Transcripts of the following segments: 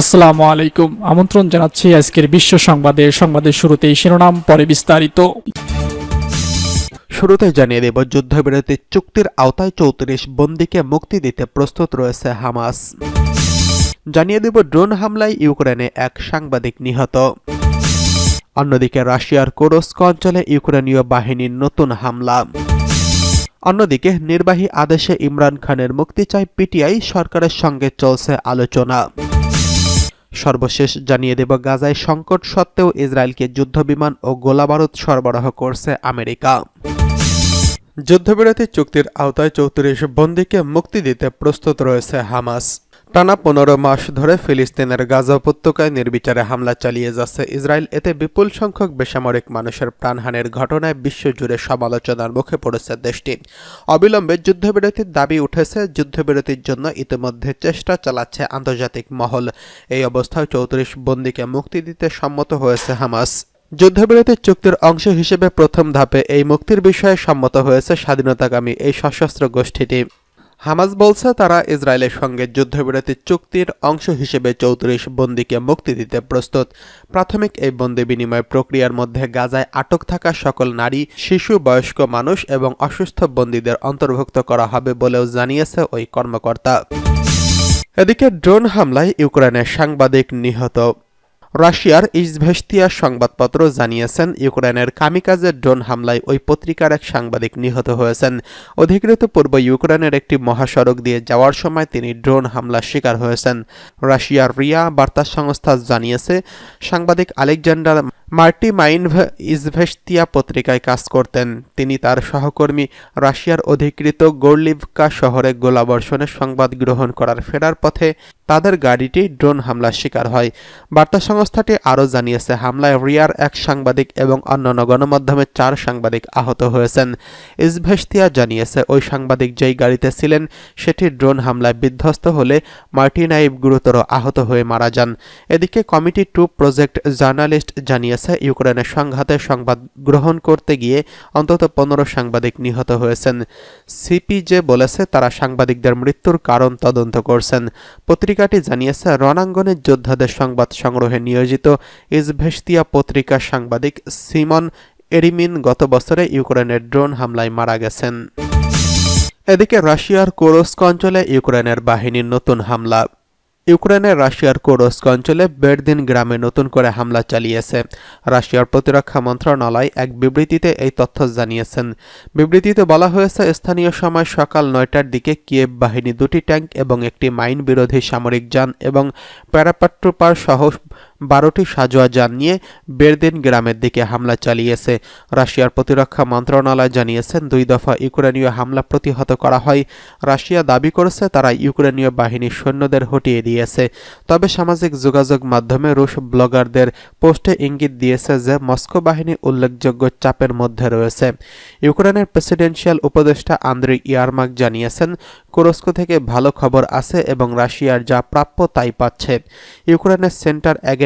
আসসালামু আলাইকুম। আমন্ত্রণ জানাচ্ছি আজকের বিশ্ব সংবাদে। সংবাদের শুরুতেই শিরোনাম, পরে বিস্তারিত। শুরুতে জানিয়ে দেব, যুদ্ধবিরতি চুক্তির আওতায় চৌত্রিশ বন্দীকে মুক্তি দিতে প্রস্তুত রয়েছে হামাস। জানিয়ে দেব, ড্রোন হামলায় ইউক্রেনে এক সাংবাদিক নিহত। অন্যদিকে রাশিয়ার কোরস্ক অঞ্চলে ইউক্রেনীয় বাহিনীর নতুন হামলা। অন্যদিকে নির্বাহী আদেশে ইমরান খানের মুক্তি চায় পিটিআই, সরকারের সঙ্গে চলছে আলোচনা। সর্বশেষ জানিয়ে দেব, গাজায় সংকট সত্ত্বেও ইসরায়েলকে যুদ্ধবিমান ও গোলাবারুদ সরবরাহ করছে আমেরিকা। যুদ্ধবিরতি চুক্তির আওতায় চৌত্রিশ বন্দীকে মুক্তি দিতে প্রস্তুত রয়েছে হামাস। টানা পনেরো মাস ধরে ফিলিস্তিনের গাজা উপত্যকায় নির্বিচারে হামলা চালিয়ে যাচ্ছে ইসরায়েল। এতে বিপুল সংখ্যক বেসামরিক মানুষের প্রাণহানির ঘটনায় বিশ্বজুড়ে সমালোচনার মুখে পড়েছে দেশটি। অবিলম্বে যুদ্ধবিরতির দাবি উঠেছে, যুদ্ধবিরতির জন্য ইতিমধ্যে চেষ্টা চালাচ্ছে আন্তর্জাতিক মহল। এই অবস্থায় চৌত্রিশ বন্দীকে মুক্তি দিতে সম্মত হয়েছে হামাস। যুদ্ধবিরতি চুক্তির অংশ হিসেবে প্রথম ধাপে এই মুক্তির বিষয়ে সম্মত হয়েছে স্বাধীনতাকামী এই সশস্ত্র গোষ্ঠীটি। হামাস বলছে তারা ইসরায়েলের সঙ্গে যুদ্ধবিরতি চুক্তির অংশ হিসেবে চৌত্রিশ বন্দীকে মুক্তি দিতে প্রস্তুত। প্রাথমিক এই বন্দি বিনিময় প্রক্রিয়ার মধ্যে গাজায় আটক থাকা সকল নারী, শিশু, বয়স্ক মানুষ এবং অসুস্থ বন্দীদের অন্তর্ভুক্ত করা হবে বলেও জানিয়েছে ওই কর্মকর্তা। এদিকে ড্রোন হামলায় ইউক্রেনের সাংবাদিক নিহত। রাশিয়ার ইজভেস্তিয়া সংবাদপত্র জানিয়েছেন, ইউক্রেনের কামিকাজের ড্রোন হামলায় ওই পত্রিকার এক সাংবাদিক নিহত হয়েছেন। অধিকৃত পূর্ব ইউক্রেনের একটি মহাসড়ক দিয়ে যাওয়ার সময় তিনি ড্রোন হামলার শিকার হয়েছেন। রাশিয়ার রিয়া বার্তা সংস্থা জানিয়েছে, সাংবাদিক আলেকজান্ডার মার্টি মাইনভ ইজভেস্তিয়া পত্রিকায় কাজ করতেন। তিনি তার সহকর্মী রাশিয়ার অধিকৃত গোর্লিভকা শহরে গোলাবর্ষণের সংবাদ গ্রহণ করার ফেরার পথে তাদের গাড়িটি ড্রোন হামলার শিকার হয়। বার্তা সংস্থাটি আরও জানিয়েছে, হামলায় রিয়ার এক সাংবাদিক এবং অন্যান্য গণমাধ্যমের চার সাংবাদিক আহত হয়েছেন। ইজভেস্তিয়া জানিয়েছে, ওই সাংবাদিক যেই গাড়িতে ছিলেন, সেটি ড্রোন হামলায় বিধ্বস্ত হলে মার্টিনাইভ গুরুতর আহত হয়ে মারা যান। এদিকে কমিটি টু প্রজেক্ট জার্নালিস্ট জানিয়েছে ইউক্রেনের সংঘাতে সংবাদ গ্রহণ করতে গিয়ে অন্তত পনেরো সাংবাদিক নিহত হয়েছেন। সিপিজে বলেছে, তারা সাংবাদিকদের মৃত্যুর কারণ তদন্ত করছেন। পত্রিকাটি জানিয়েছে রণাঙ্গনের যোদ্ধাদের সংবাদ সংগ্রহে নিয়োজিত ইজভেস্তিয়া পত্রিকার সাংবাদিক সিমন এরিমিন গত বছরে ইউক্রেনের ড্রোন হামলায় মারা গেছেন। এদিকে রাশিয়ার কোরস্ক অঞ্চলে ইউক্রেনের বাহিনীর নতুন হামলা। ইউক্রেনের রাশিয়ার কোরস্ক অঞ্চলে বেরদিন গ্রামে নতুন করে হামলা চালিয়েছে। রাশিয়ার প্রতিরক্ষা মন্ত্রণালয় এক বিবৃতিতে এই তথ্য জানিয়েছেন। বিবৃতিতে বলা হয়েছে, স্থানীয় সময় সকাল নয়টার দিকে কিয়েব বাহিনী দুটি ট্যাঙ্ক এবং একটি মাইন বিরোধী সামরিক যান এবং প্যারাপাট্রুপার সহ বারোটি সাজোয়া যান নিয়ে বেরদিন গ্রামের দিকে হামলা চালিয়েছে। রাশিয়ার প্রতিরক্ষা মন্ত্রণালয় জানিয়েছেন দুই দফা ইউক্রেনীয় হামলা প্রতিহত করা হয়। রাশিয়া দাবি করেছে, তারা ইউক্রেনীয় বাহিনীর সৈন্যদের হটিয়ে দিয়েছে। তবে সামাজিক যোগাযোগ মাধ্যমে রুশ ব্লগারদের পোস্টে ইঙ্গিত দিয়েছে যে, মস্কো বাহিনী উল্লেখযোগ্য চাপের মধ্যে রয়েছে। ইউক্রেনের প্রেসিডেন্সিয়াল উপদেষ্টা আন্দ্রি ইয়ারমাক জানিয়েছেন, কুরস্কো থেকে ভালো খবর আছে এবং রাশিয়ার যা প্রাপ্য তাই পাচ্ছে। ইউক্রেনের সেন্টার অ্যাগেনেস্ট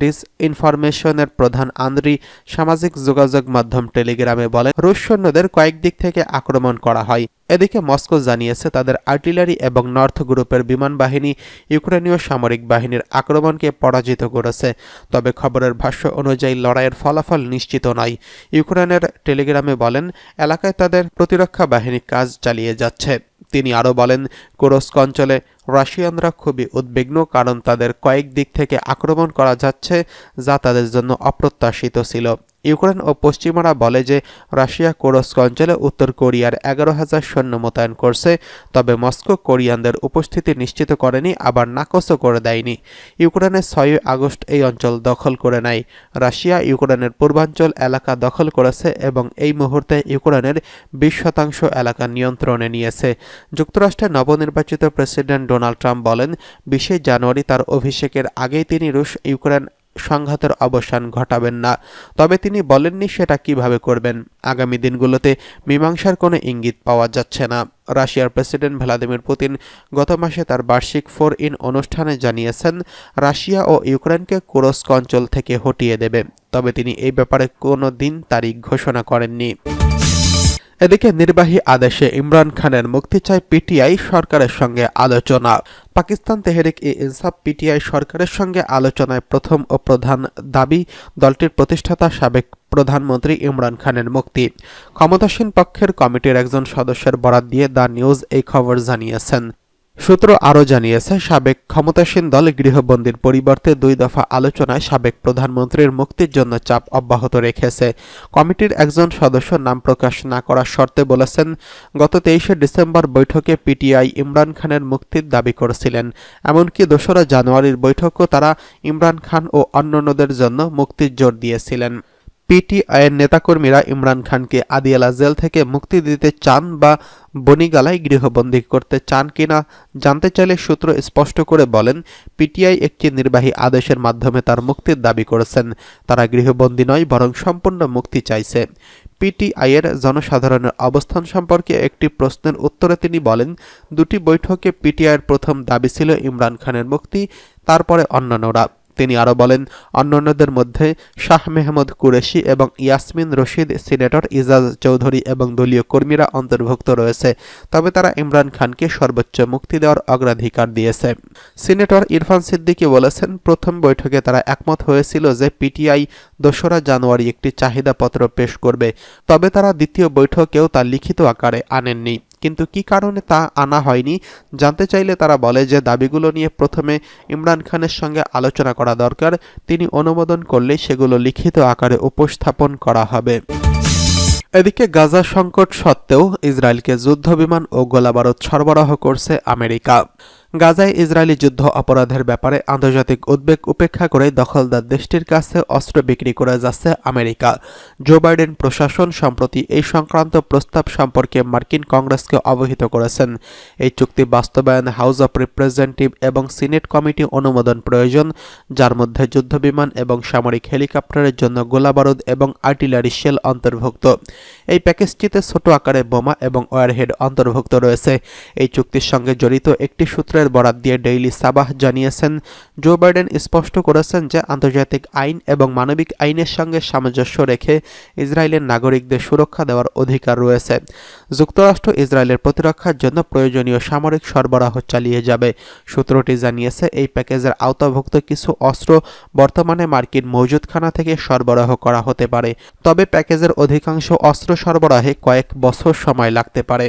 ডিস ইনফরমেশনের প্রধান আন্দ্রি সামাজিক যোগাযোগ মাধ্যম টেলিগ্রামে বলে রুশ সৈন্যদের কয়েক দিক থেকে আক্রমণ করা হয়। এদিকে মস্কো জানিয়েছে, তাদের আর্টিলারি এবং নর্থ গ্রুপের বিমান বাহিনী ইউক্রেনীয় সামরিক বাহিনীর আক্রমণকে পরাজিত করেছে। তবে খবরের ভাষ্য অনুযায়ী, লড়াইয়ের ফলাফল নিশ্চিত নয়। ইউক্রেনের টেলিগ্রামে বলেন, এলাকায় তাদের প্রতিরক্ষা বাহিনী কাজ চালিয়ে যাচ্ছে। তিনি আরও বলেন, কোরস্ক অঞ্চলে রাশিয়ানরা খুবই উদ্বিগ্ন কারণ তাদের কয়েক দিক থেকে আক্রমণ করা যাচ্ছে যা তাদের জন্য অপ্রত্যাশিত ছিল। ইউক্রেন ও পশ্চিমারা বলে যে রাশিয়া কোরস্ক অঞ্চলে উত্তর কোরিয়ার এগারো হাজার সৈন্য মোতায়েন করছে, তবে মস্কো কোরিয়ানদের উপস্থিতি নিশ্চিত করেনি, আবার নাকচও করে দেয়নি। ইউক্রেনের ছয়ই আগস্ট এই অঞ্চল দখল করে নেয়। রাশিয়া ইউক্রেনের পূর্বাঞ্চল এলাকা দখল করেছে এবং এই মুহূর্তে ইউক্রেনের বিশ শতাংশ এলাকা নিয়ন্ত্রণে নিয়েছে। যুক্তরাষ্ট্রের নবনির্বাচিত প্রেসিডেন্ট ডোনাল্ড ট্রাম্প বলেন, বিশে জানুয়ারি তার অভিষেকের আগেই তিনি রুশ ইউক্রেন সংঘাতের অবসান ঘটাবেন না। তবে তিনি বলেননি সেটা কীভাবে করবেন। আগামী দিনগুলোতে মীমাংসার কোনো ইঙ্গিত পাওয়া যাচ্ছে না। রাশিয়ার প্রেসিডেন্ট ভ্লাদিমির পুতিন গত মাসে তার বার্ষিক ফোর ইন অনুষ্ঠানে জানিয়েছেন, রাশিয়া ও ইউক্রেনকে কুরস্ক অঞ্চল থেকে হটিয়ে দেবে। তবে তিনি এই ব্যাপারে কোনো দিন তারিখ ঘোষণা করেননি। এদিকে নির্বাহী আদেশে ইমরান খানের মুক্তি চায় পিটিআই সরকারের সঙ্গে আলোচনা। পাকিস্তান তেহরিক ই ইনসাফ পিটিআই সরকারের সঙ্গে আলোচনায় প্রথম ও প্রধান দাবি, দলটির প্রতিষ্ঠাতা সাবেক প্রধানমন্ত্রী ইমরান খানের মুক্তি। ক্ষমতাসীন পক্ষের কমিটির একজন সদস্যের বরাত দিয়ে দ্য নিউজ এই খবর জানিয়েছেন। সূত্র আরও জানিয়েছে, সাবেক ক্ষমতাসীন দল গৃহবন্দীর পরিবর্তে দুই দফা আলোচনায় সাবেক প্রধানমন্ত্রীর মুক্তির জন্য চাপ অব্যাহত রেখেছে। কমিটির একজন সদস্য নাম প্রকাশ না করার শর্তে বলেছেন, গত তেইশে ডিসেম্বর বৈঠকে পিটিআই ইমরান খানের মুক্তির দাবি করেছিলেন। এমনকি দোসরা জানুয়ারির বৈঠকও তারা ইমরান খান ও অন্যান্যদের জন্য মুক্তির জোর দিয়েছিলেন। পিটিআইয়ের নেতাকর্মীরা ইমরান খানকে আদিয়ালা জেল থেকে মুক্তি দিতে চান বা বনিগালায় গৃহবন্দী করতে চান কিনা জানতে চাইলে সূত্র স্পষ্ট করে বলেন, পিটিআই একটি নির্বাহী আদেশের মাধ্যমে তার মুক্তির দাবি করেছেন। তারা গৃহবন্দী নয়, বরং সম্পূর্ণ মুক্তি চাইছে। পিটিআইয়ের জনসাধারণের অবস্থান সম্পর্কে একটি প্রশ্নের উত্তরে তিনি বলেন, দুটি বৈঠকে পিটিআইয়ের প্রথম দাবি ছিল ইমরান খানের মুক্তি, তারপরে অন্যান্যরা। তিনি আরও বলেন, অন্যান্যদের মধ্যে শাহ মেহমুদ কুরেশি এবং ইয়াসমিন রশিদ সিনেটর ইজাজ চৌধুরী এবং দলীয় কর্মীরা অন্তর্ভুক্ত রয়েছে। তবে তারা ইমরান খানকে সর্বোচ্চ মুক্তি দেওয়ার অগ্রাধিকার দিয়েছে। সিনেটর ইরফান সিদ্দিকী বলেছেন, প্রথম বৈঠকে তারা একমত হয়েছিল যে পিটিআই দোসরা জানুয়ারি একটি চাহিদাপত্র পেশ করবে। তবে তারা দ্বিতীয় বৈঠকেও তা লিখিত আকারে আনেননি। কিন্তু কি কারণে তা আনা হয়নি? জানতে চাইলে তারা বলে যে দাবিগুলো নিয়ে প্রথমে ইমরান খানের সঙ্গে আলোচনা করা দরকার। তিনি অনুমোদন করলে সেগুলো লিখিত আকারে উপস্থাপন করা হবে। এদিকে গাজা সংকট সত্ত্বেও ইসরায়েলকে যুদ্ধবিমান ও গোলাবারুদ সরবরাহ করছে আমেরিকা। গাজায় ইসরায়েলি যুদ্ধ অপরাধের ব্যাপারে আন্তর্জাতিক উদ্বেগ উপেক্ষা করে দখলদার দেশটির কাছে অস্ত্র বিক্রি করে যাচ্ছে আমেরিকা। জো বাইডেন প্রশাসন সম্প্রতি এই সংক্রান্ত প্রস্তাব সম্পর্কে মার্কিন কংগ্রেসকে অবহিত করেছেন। এই চুক্তি বাস্তবায়নে হাউস অব রিপ্রেজেন্টেটিভ এবং সিনেট কমিটি অনুমোদন প্রয়োজন, যার মধ্যে যুদ্ধবিমান এবং সামরিক হেলিকপ্টারের জন্য গোলাবারুদ এবং আর্টিলারি শেল অন্তর্ভুক্ত। এই প্যাকেজটিতে ছোট আকারে বোমা এবং ওয়ারহেড অন্তর্ভুক্ত রয়েছে। এই চুক্তির সঙ্গে জড়িত একটি সূত্রের বরাত দিয়ে ডেইলি সাবাহ জানিয়েছেন। জো বাইডেন স্পষ্ট করেছেন যে আন্তর্জাতিক আইন এবং মানবিক আইনের সঙ্গে সামঞ্জস্য রেখে ইসরায়েলের নাগরিকদের সুরক্ষা দেওয়ার অধিকার রয়েছে। যুক্তরাষ্ট্র ইসরায়েলের প্রতিরক্ষার জন্য প্রয়োজনীয় সামরিক সরবরাহ চালিয়ে যাবে। সূত্রটি জানিয়েছে, এই প্যাকেজের আওতাভুক্ত কিছু অস্ত্র বর্তমানে মার্কিন মজুদখানা থেকে সরবরাহ করা হতে পারে। তবে প্যাকেজের অধিকাংশ অস্ত্র সরবরাহে কয়েক বছর সময় লাগতে পারে।